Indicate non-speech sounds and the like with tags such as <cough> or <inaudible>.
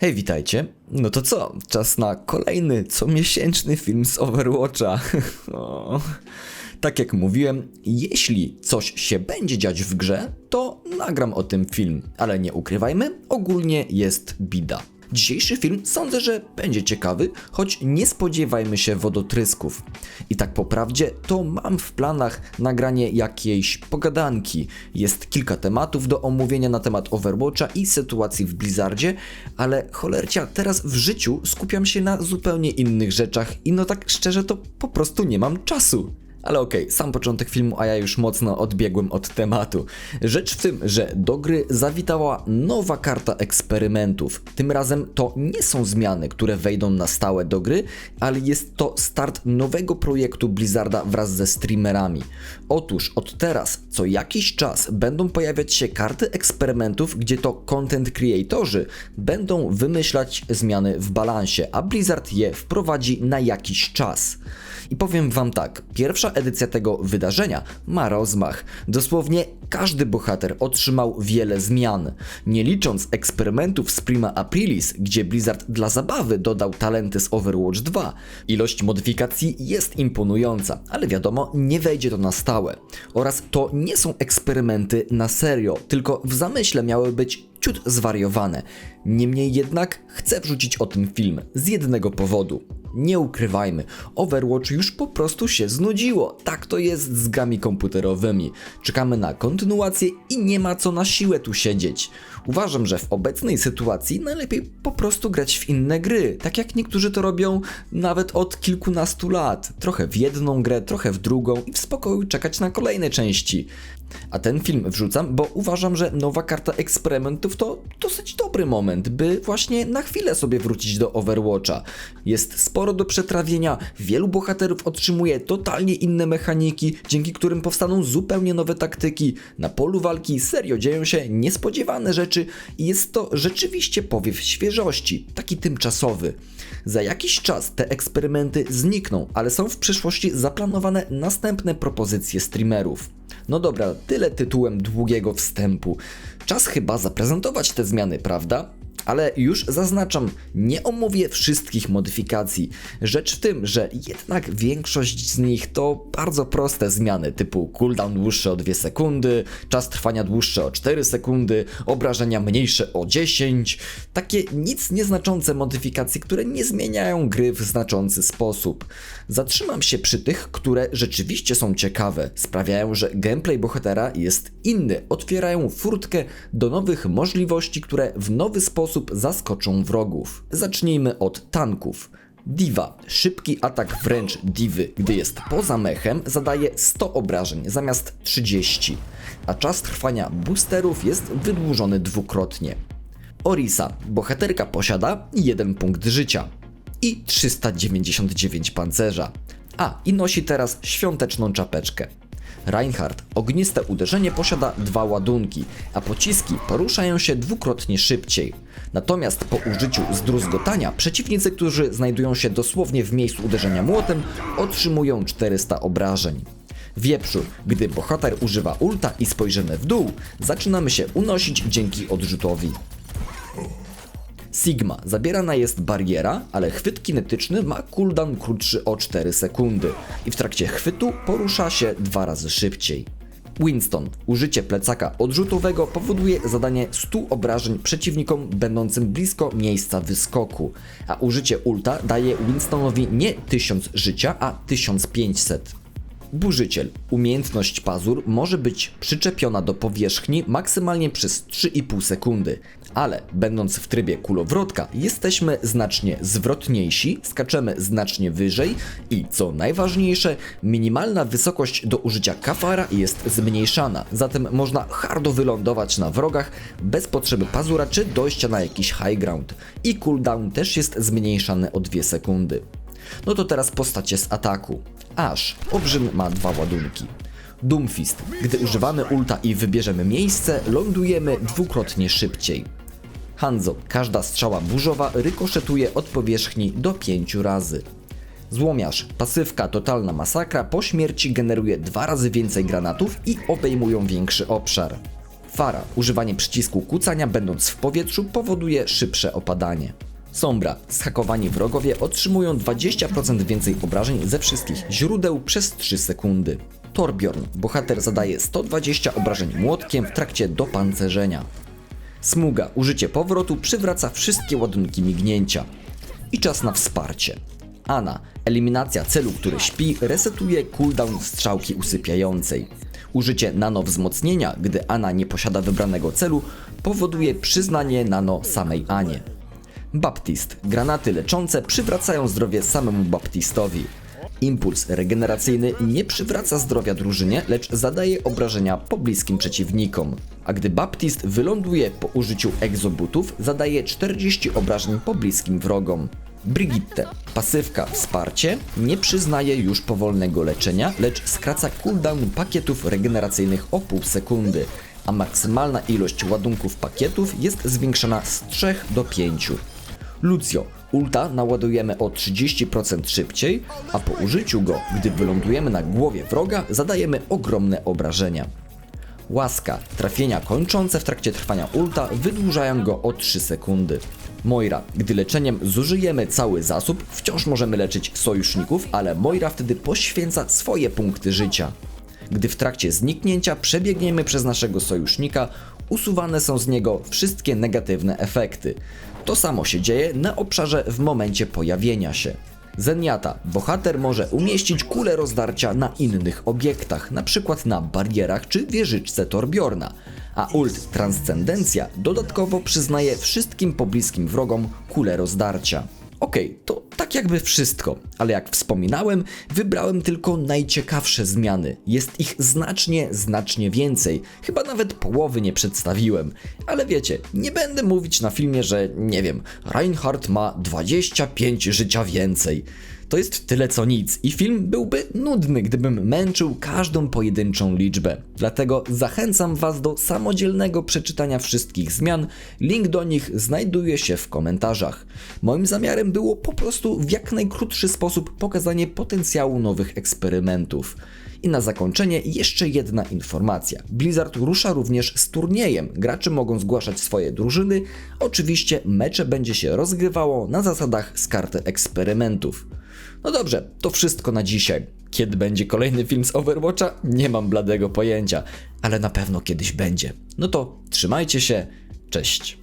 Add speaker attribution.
Speaker 1: Hej, witajcie. No to co? Czas na kolejny comiesięczny film z Overwatcha. <laughs> Tak jak mówiłem, jeśli coś się będzie dziać w grze, to nagram o tym film, ale nie ukrywajmy, ogólnie jest bida. Dzisiejszy film sądzę, że będzie ciekawy, choć nie spodziewajmy się wodotrysków. I tak po prawdzie, to mam w planach nagranie jakiejś pogadanki. Jest kilka tematów do omówienia na temat Overwatcha i sytuacji w Blizzardzie, ale cholercia, teraz w życiu skupiam się na zupełnie innych rzeczach i no tak szczerze to po prostu nie mam czasu. Ale okej, sam początek filmu, a ja już mocno odbiegłem od tematu. Rzecz w tym, że do gry zawitała nowa karta eksperymentów. Tym razem to nie są zmiany, które wejdą na stałe do gry, ale jest to start nowego projektu Blizzarda wraz ze streamerami. Otóż od teraz co jakiś czas będą pojawiać się karty eksperymentów, gdzie to content creatorzy będą wymyślać zmiany w balansie, a Blizzard je wprowadzi na jakiś czas. I powiem wam tak, pierwsza edycja tego wydarzenia ma rozmach. Dosłownie każdy bohater otrzymał wiele zmian. Nie licząc eksperymentów z Prima Aprilis, gdzie Blizzard dla zabawy dodał talenty z Overwatch 2, ilość modyfikacji jest imponująca, ale wiadomo, nie wejdzie to na stałe. Oraz to nie są eksperymenty na serio, tylko w zamyśle miały być ciut zwariowane. Niemniej jednak chcę wrzucić o tym film z jednego powodu. Nie ukrywajmy, Overwatch już po prostu się znudziło. Tak to jest z grami komputerowymi. Czekamy na kontynuację i nie ma co na siłę tu siedzieć. Uważam, że w obecnej sytuacji najlepiej po prostu grać w inne gry, tak jak niektórzy to robią nawet od kilkunastu lat. Trochę w jedną grę, trochę w drugą i w spokoju czekać na kolejne części. A ten film wrzucam, bo uważam, że nowa karta eksperymentów to dosyć dobry moment, by właśnie na chwilę sobie wrócić do Overwatcha. Jest sporo do przetrawienia, wielu bohaterów otrzymuje totalnie inne mechaniki, dzięki którym powstaną zupełnie nowe taktyki. Na polu walki serio dzieją się niespodziewane rzeczy i jest to rzeczywiście powiew świeżości, taki tymczasowy. Za jakiś czas te eksperymenty znikną, ale są w przyszłości zaplanowane następne propozycje streamerów. No dobra, tyle tytułem długiego wstępu. Czas chyba zaprezentować te zmiany, prawda? Ale już zaznaczam, nie omówię wszystkich modyfikacji. Rzecz w tym, że jednak większość z nich to bardzo proste zmiany, typu cooldown dłuższy o 2 sekundy, czas trwania dłuższy o 4 sekundy, obrażenia mniejsze o 10. Takie nic nieznaczące modyfikacje, które nie zmieniają gry w znaczący sposób. Zatrzymam się przy tych, które rzeczywiście są ciekawe, sprawiają, że gameplay bohatera jest inny, otwierają furtkę do nowych możliwości, które w nowy sposób zaskoczą wrogów. Zacznijmy od tanków. Diva. Szybki atak wręcz Divy, gdy jest poza mechem, zadaje 100 obrażeń zamiast 30, a czas trwania boosterów jest wydłużony dwukrotnie. Orisa. Bohaterka posiada 1 punkt życia i 399 pancerza. A, i nosi teraz świąteczną czapeczkę. Reinhardt. Ogniste uderzenie posiada dwa ładunki, a pociski poruszają się dwukrotnie szybciej. Natomiast po użyciu zdruzgotania przeciwnicy, którzy znajdują się dosłownie w miejscu uderzenia młotem, otrzymują 400 obrażeń. Wieprzu. Gdy bohater używa ulta i spojrzymy w dół, zaczynamy się unosić dzięki odrzutowi. Sigma. Zabierana jest bariera, ale chwyt kinetyczny ma cooldown krótszy o 4 sekundy i w trakcie chwytu porusza się dwa razy szybciej. Winston. Użycie plecaka odrzutowego powoduje zadanie 100 obrażeń przeciwnikom będącym blisko miejsca wyskoku, a użycie ulta daje Winstonowi nie 1000 życia, a 1500. Burzyciel. Umiejętność pazur może być przyczepiona do powierzchni maksymalnie przez 3,5 sekundy, ale będąc w trybie kulowrotka jesteśmy znacznie zwrotniejsi, skaczemy znacznie wyżej i co najważniejsze, minimalna wysokość do użycia kafara jest zmniejszana, zatem można hardo wylądować na wrogach bez potrzeby pazura czy dojścia na jakiś high ground. I cooldown też jest zmniejszany o 2 sekundy. No to teraz postacie z ataku. Aż, Obrzyn ma dwa ładunki. Doomfist. Gdy używamy ulta i wybierzemy miejsce, lądujemy dwukrotnie szybciej. Hanzo. Każda strzała burzowa rykoszetuje od powierzchni do 5 razy. Złomiarz. Pasywka Totalna Masakra po śmierci generuje dwa razy więcej granatów i obejmują większy obszar. Fara. Używanie przycisku kucania będąc w powietrzu powoduje szybsze opadanie. Sombra. Zhakowani wrogowie otrzymują 20% więcej obrażeń ze wszystkich źródeł przez 3 sekundy. Torbjorn. Bohater zadaje 120 obrażeń młotkiem w trakcie dopancerzenia. Smuga. Użycie powrotu przywraca wszystkie ładunki mignięcia. I czas na wsparcie. Ana. Eliminacja celu, który śpi, resetuje cooldown strzałki usypiającej. Użycie nano wzmocnienia, gdy Ana nie posiada wybranego celu, powoduje przyznanie nano samej Anie. Baptist. Granaty leczące przywracają zdrowie samemu Baptistowi. Impuls regeneracyjny nie przywraca zdrowia drużynie, lecz zadaje obrażenia pobliskim przeciwnikom. A gdy Baptist wyląduje po użyciu egzobutów, zadaje 40 obrażeń pobliskim wrogom. Brigitte. Pasywka Wsparcie nie przyznaje już powolnego leczenia, lecz skraca cooldown pakietów regeneracyjnych o pół sekundy, a maksymalna ilość ładunków pakietów jest zwiększana z 3 do 5. Lucio. Ulta naładujemy o 30% szybciej, a po użyciu go, gdy wylądujemy na głowie wroga, zadajemy ogromne obrażenia. Łaska. Trafienia kończące w trakcie trwania ulta wydłużają go o 3 sekundy. Moira. Gdy leczeniem zużyjemy cały zasób, wciąż możemy leczyć sojuszników, ale Moira wtedy poświęca swoje punkty życia. Gdy w trakcie zniknięcia przebiegniemy przez naszego sojusznika, usuwane są z niego wszystkie negatywne efekty. To samo się dzieje na obszarze w momencie pojawienia się. Zeniata. Bohater może umieścić kulę rozdarcia na innych obiektach, np. na barierach czy wieżyczce Torbjorna, a ult Transcendencja dodatkowo przyznaje wszystkim pobliskim wrogom kulę rozdarcia. Okej, to tak jakby wszystko, ale jak wspominałem, wybrałem tylko najciekawsze zmiany. Jest ich znacznie, znacznie więcej. Chyba nawet połowy nie przedstawiłem. Ale wiecie, nie będę mówić na filmie, że nie wiem, Reinhardt ma 25 życia więcej. To jest tyle co nic i film byłby nudny, gdybym męczył każdą pojedynczą liczbę. Dlatego zachęcam Was do samodzielnego przeczytania wszystkich zmian. Link do nich znajduje się w komentarzach. Moim zamiarem było po prostu w jak najkrótszy sposób pokazanie potencjału nowych eksperymentów. I na zakończenie jeszcze jedna informacja. Blizzard rusza również z turniejem. Gracze mogą zgłaszać swoje drużyny. Oczywiście mecze będzie się rozgrywało na zasadach z karty eksperymentów. No dobrze, to wszystko na dzisiaj. Kiedy będzie kolejny film z Overwatcha? Nie mam bladego pojęcia, ale na pewno kiedyś będzie. No to trzymajcie się, cześć.